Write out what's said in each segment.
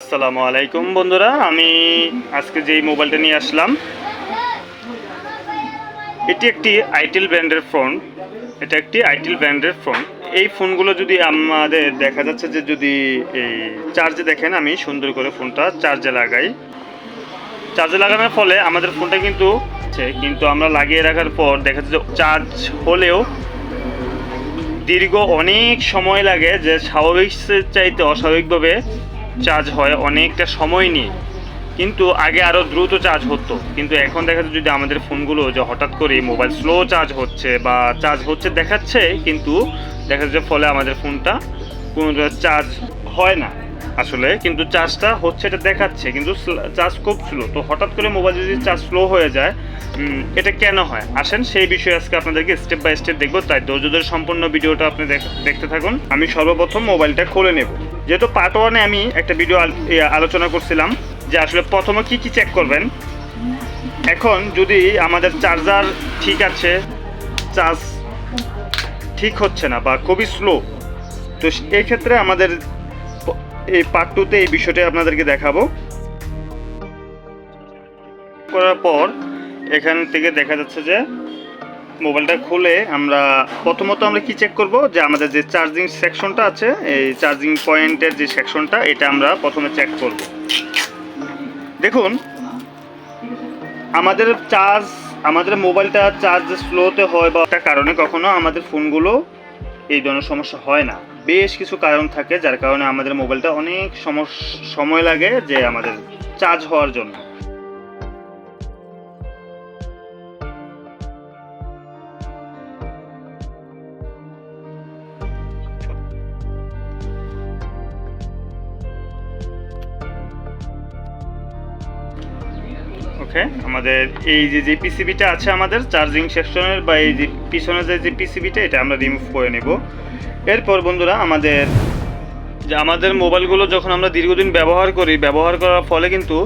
আসসালামু আলাইকুম বন্ধুরা, আমি আজকে যেই মোবাইলটা নিয়ে আসলাম, এটি একটি আইটেল ব্র্যান্ডের ফোন। এটা একটি আইটেল ব্র্যান্ডের ফোন। এই ফোনগুলো যদি আমাদের দেখা যাচ্ছে যে যদি এই চার্জে দেখেন, আমি সুন্দর করে ফোনটা চার্জে লাগাই। চার্জে লাগানোর ফলে আমাদের ফোনটা কিন্তু কিন্তু আমরা লাগিয়ে রাখার পর দেখা যাচ্ছে চার্জ হলেও দীর্ঘ অনেক সময় লাগে, যে স্বাভাবিক চাইতে অস্বাভাবিকভাবে চার্জ হয় অনেকটা সময় নিয়ে। কিন্তু আগে আরও দ্রুত চার্জ হতো। কিন্তু এখন দেখা যাচ্ছে যদি আমাদের ফোনগুলো যে হঠাৎ করে মোবাইল স্লো চার্জ হচ্ছে বা চার্জ হচ্ছে দেখাচ্ছে, কিন্তু দেখা যাচ্ছে ফলে আমাদের ফোনটা কোনো চার্জ হয় না আসলে। কিন্তু চার্জটা হচ্ছে, এটা দেখাচ্ছে, কিন্তু চার্জ খুব স্লো তো হঠাৎ করে মোবাইল যদি চার্জ স্লো হয়ে যায় এটা কেন হয়? আসেন, সেই বিষয়ে আজকে আপনাদেরকে স্টেপ বাই স্টেপ দেখব। তাই ধৈর্য ধরে সম্পূর্ণ ভিডিওটা আপনি দেখ- দেখতে থাকুন। আমি সর্বপ্রথম মোবাইলটা খুলে নেব। যেহেতু পার্ট ওয়ানে আমি একটা ভিডিও আলোচনা করছিলাম যে আসলে প্রথমে কি কি চেক করবেন? এখন যদি আমাদের চার্জার ঠিক আছে চার্জ ঠিক হচ্ছে না বা খুবই স্লো তো এই ক্ষেত্রে আমাদের এই পার্ট টুতে এই বিষয়টা আপনাদেরকে দেখাবো। করার পর এখান থেকে দেখা যাচ্ছে যে মোবাইলটা খুলে আমরা প্রথমত আমরা কি চেক করব? যে আমাদের যে চার্জিং সেকশনটা আছে, এই চার্জিং পয়েন্টের যে সেকশনটা এটা আমরা প্রথমে চেক করব। দেখুন, আমাদের চার্জ আমাদের মোবাইলটা চার্জ স্লোতে হয় বা একটা কারণে কখনো আমাদের ফোনগুলো এই ধরনের সমস্যা হয় না। বেশ কিছু কারণ থাকে, যার কারণে আমাদের মোবাইলটা অনেক সময় লাগে যে আমাদের চার্জ হওয়ার জন্য। ওকে আমাদের এই যে যে পিসিবিটা আছে আমাদের চার্জিং সেকশনের বা এই যে পিছনে যে যে পিসিবিটা এটা আমরা রিমুভ করে নেব। এরপর বন্ধুরা আমাদের যে আমাদের মোবাইলগুলো যখন আমরা দীর্ঘদিন ব্যবহার করি, ব্যবহার করার ফলে কিন্তু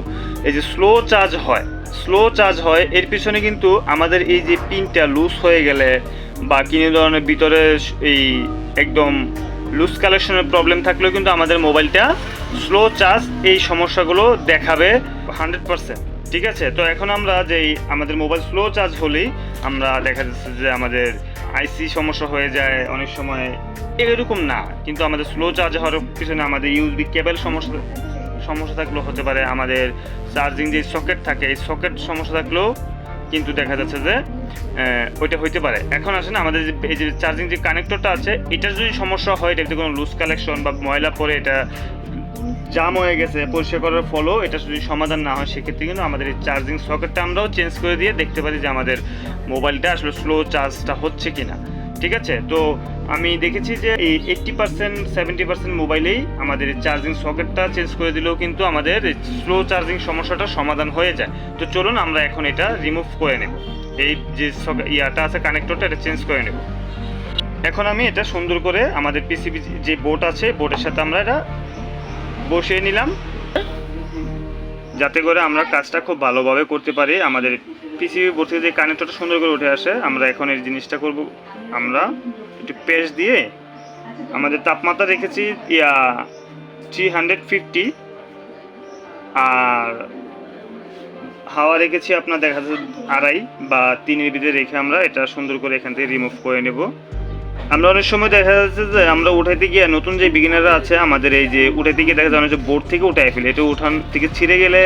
এই যে স্লো চার্জ হয় স্লো চার্জ হয়, এর পিছনে কিন্তু আমাদের এই যে পিনটা লুজ হয়ে গেলে বা কিনে ধরনের ভিতরে এই একদম লুজ কালেকশনের প্রবলেম থাকলেও কিন্তু আমাদের মোবাইলটা স্লো চার্জ এই সমস্যাগুলো দেখাবে হান্ড্রেড পারসেন্ট ঠিক আছে? তো এখন আমরা যেই আমাদের মোবাইল স্লো চার্জ হলেই আমরা দেখা যাচ্ছে যে আমাদের আইসি সমস্যা হয়ে যায়, অনেক সময় এরকম না। কিন্তু আমাদের স্লো চার্জ হওয়ার পিছনে আমাদের ইউএসবি কেবল সমস্যা সমস্যা থাকলেও হতে পারে। আমাদের চার্জিং যে সকেট থাকে, এই সকেট সমস্যা থাকলেও কিন্তু দেখা যাচ্ছে যে ওইটা হইতে পারে। এখন আসেন আমাদের যে, এই যে চার্জিং যে কানেক্টরটা আছে, এটার যদি সমস্যা হয় এটা যদি কোনো লুজ কালেকশন বা ময়লা পরে এটা জাম হয়ে গেছে, পরিষ্কার করার ফলেও এটা যদি সমাধান না হয়, সেক্ষেত্রে কিন্তু আমাদের এই চার্জিং সকেটটা আমরাও চেঞ্জ করে দিয়ে দেখতে পারি যে আমাদের মোবাইলটা আসলে স্লো চার্জটা হচ্ছে কি না ঠিক আছে? তো আমি দেখেছি যে এই এইট্টি পার্সেন্ট সেভেন্টি পার্সেন্ট মোবাইলেই আমাদের চার্জিং সকেটটা চেঞ্জ করে দিলেও কিন্তু আমাদের স্লো চার্জিং সমস্যাটা সমাধান হয়ে যায়। তো চলুন আমরা এখন এটা রিমুভ করে নেব। এই যে ইয়াটা আছে কানেক্টরটা এটা চেঞ্জ করে নেব। এখন আমি এটা সুন্দর করে আমাদের পিসিবি যে বোর্ড আছে বোর্ডের সাথে আমরা এটা বসিয়ে নিলাম। যাতে করে আমরা কাজটা খুব ভালোভাবে করতে পারি। আমাদের পিসিবি বোর্ড যে কানেক্টরটা সুন্দর করে উঠে আসে, আমরা এখন এই জিনিসটা করব। আমরা একটু পেস্ট দিয়ে আমাদের তাপমাত্রা রেখেছি, ইয়া থ্রি হান্ড্রেড ফিফটি আর হাওয়া রেখেছি আপনার দেখা যাচ্ছে আড়াই বা তিনের ভিতরে রেখে আমরা এটা সুন্দর করে এখান থেকে রিমুভ করে নেব। আমরা অনেক সময় দেখা যাচ্ছে যে আমরা উঠাইতে গিয়ে নতুন যে বিগিনাররা আছে, আমাদের এই যে উঠাইতে গিয়ে দেখা যায় অনেক বোর্ড থেকে উঠাই ফেলে। এটা উঠান থেকে ছিঁড়ে গেলে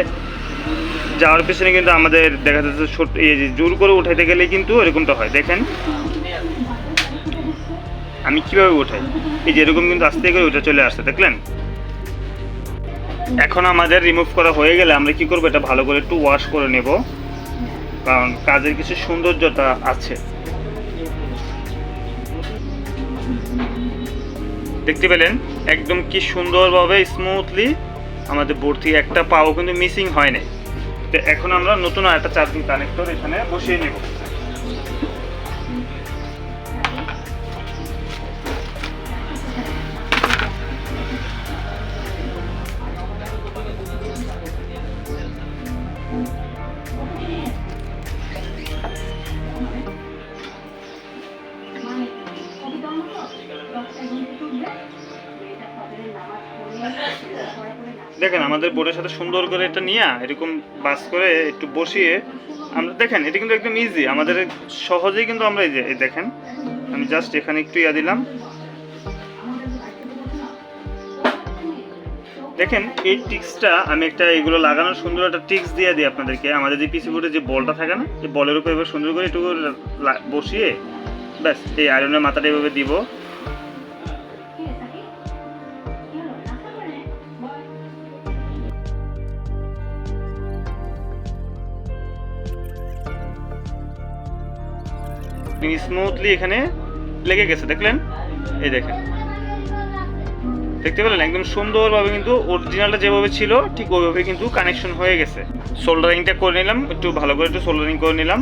যাওয়ার পেছনে কিন্তু আমাদের দেখা যাচ্ছে ছোট এই যে জোর করে উঠাইতে গেলে কিন্তু এরকমটা হয়। দেখেন। আমি কীভাবে উঠাই? এই যে এরকম কিন্তু আস্তে করে উঠে চলে আসছে, দেখলেন? এখন আমাদের রিমুভ করা হয়ে গেলে আমরা কি করব? এটা ভালো করে একটু ওয়াশ করে নেব। কারণ কাজের কিছু সৌন্দর্যতা আছে। দেখতে পেলেন? একদম কি সুন্দরভাবে স্মুথলি আমাদের বোর্ড একটা পাও কিন্তু মিসিং হয় নাই তো এখন আমরা নতুন একটা চার্জিং কানেক্টর এখানে বসিয়ে নেব। দেখেন, আমাদের বোর্ডের সাথে সুন্দর করে এটা নিয়ে, এরকম বাস করে একটু বসিয়ে, আমরা দেখেন, এটা কিন্তু একদম ইজি আমাদের সহজেই কিন্তু আমরা এই যে দেখেন, আমি জাস্ট এখানে একটু ইয়া দিলাম। দেখেন, এই টিক্সটা আমি একটা, এগুলো লাগানোর সুন্দর একটা টিক্স দিয়ে দিই আপনাদেরকে। আমাদের যে পিসি বোর্ডে যে বলটা থাকে না যে বলের উপর এবার সুন্দর করে একটু বসিয়ে, ব্যাস, এই আয়রনের মাথাটা এভাবে দিব। স্মুথলি এখানে লেগে গেছে, দেখলেন? এই দেখেন। দেখতে পেলেন? একদম সুন্দরভাবে কিন্তু অরিজিনালটা যেভাবে ছিল, ঠিক ওইভাবে কিন্তু কানেকশন হয়ে গেছে। সোল্ডারিংটা করে নিলাম, একটু ভালো করে একটু সোল্ডারিং করে নিলাম।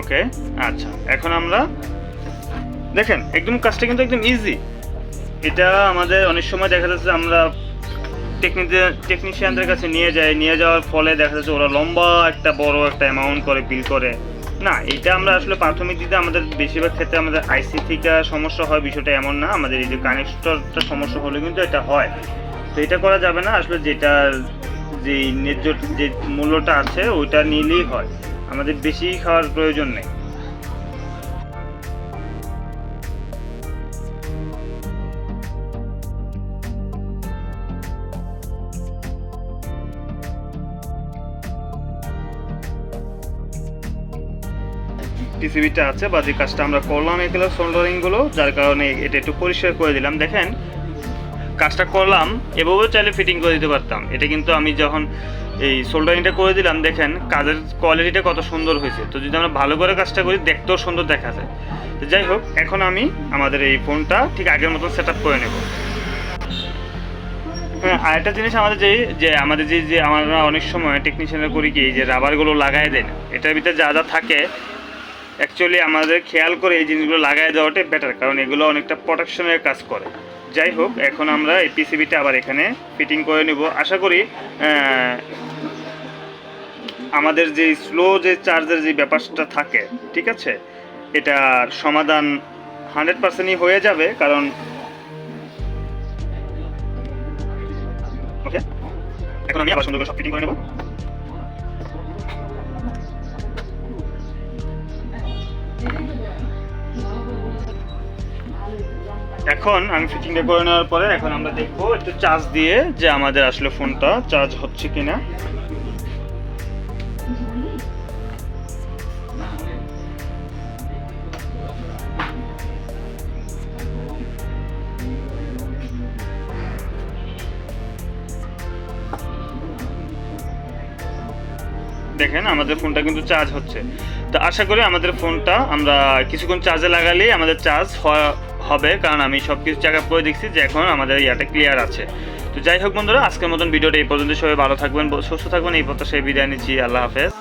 ওকে আচ্ছা এখন আমরা দেখেন, একদম কাজটা কিন্তু একদম ইজি এটা আমাদের অনেক সময় দেখা যাচ্ছে আমরা টেকনিশিয়ানদের কাছে নিয়ে যাই, নিয়ে যাওয়ার ফলে দেখা যাচ্ছে ওরা লম্বা একটা বড় একটা অ্যামাউন্ট করে বিল করে। না, এটা আমরা আসলে প্রাথমিক দিতে আমাদের বেশিরভাগ ক্ষেত্রে আমাদের আইসি থেকে সমস্যা হয়, বিষয়টা এমন না। আমাদের এই যে কানেক্টরটা সমস্যা হলে কিন্তু এটা হয়। তো এটা করা যাবে না, আসলে যেটা যে ন্যায্য যে মূল্যটা আছে, ওইটা নিলেই হয়। আমাদের বেশি খাওয়ার প্রয়োজন নেই। টিসিবিটা আছে বা যে কাজটা আমরা করলাম এগুলো সোল্ডারিংগুলো যার কারণে এটা একটু পরিষ্কার করে দিলাম। দেখেন, কাজটা করলাম, এভাবেও চাইলে ফিটিং করে দিতে পারতাম। এটা কিন্তু আমি যখন এই সোল্ডারিংটা করে দিলাম, দেখেন, কাজের কোয়ালিটিটা কত সুন্দর হয়েছে। তো যদি আমরা ভালো করে কাজটা করি, দেখতেও সুন্দর দেখা যায়। তো যাই হোক, এখন আমি আমাদের এই ফোনটা ঠিক আগের মতো সেট করে নেব। হ্যাঁ আরেকটা জিনিস আমাদের যে যে আমাদের যে যে আমরা অনেক সময় টেকনিশিয়ানরা করি কি যে রাবারগুলো লাগাই দেয় না এটার ভিতরে যা যা থাকে অ্যাকচুয়ালি আমাদের খেয়াল করে এই জিনিসগুলো লাগাই দেওয়াটাই বেটার কারণ এগুলো অনেকটা প্রোটেকশনের কাজ করে। যাই হোক, এখন আমরা এই পিসিবিটা আবার এখানে ফিটিং করে নেব। আশা করি আমাদের যে স্লো যে চার্জের যে ব্যাপারটা থাকে, ঠিক আছে? এটার সমাধান হান্ড্রেড পার্সেন্টই হয়ে যাবে, কারণ ওকে এখন আমি আবার সুন্দর করে সব ফিটিং করে নেব। এখন আমি ফিটিংটা করে নেওয়ার পরে এখন আমরা দেখব একটু চার্জ দিয়ে যে আমাদের আসলে ফোনটা চার্জ হচ্ছে কিনা। দেখেন, আমাদের ফোনটা কিন্তু চার্জ হচ্ছে। তো আশা করি আমাদের ফোনটা আমরা কিছুক্ষণ চার্জে লাগালেই আমাদের চার্জ হবে, কারণ আমি সব কিছু চেক আপ করে দেখছি যে এখন আমাদের ইয়াটা ক্লিয়ার আছে। তো যাই হোক বন্ধুরা, আজকের মতন ভিডিওটা এই পর্যন্ত সবাই ভালো থাকবেন, সুস্থ থাকবেন। এই প্রত্যাশায় বিদায় নিচ্ছি। আল্লাহ হাফেজ।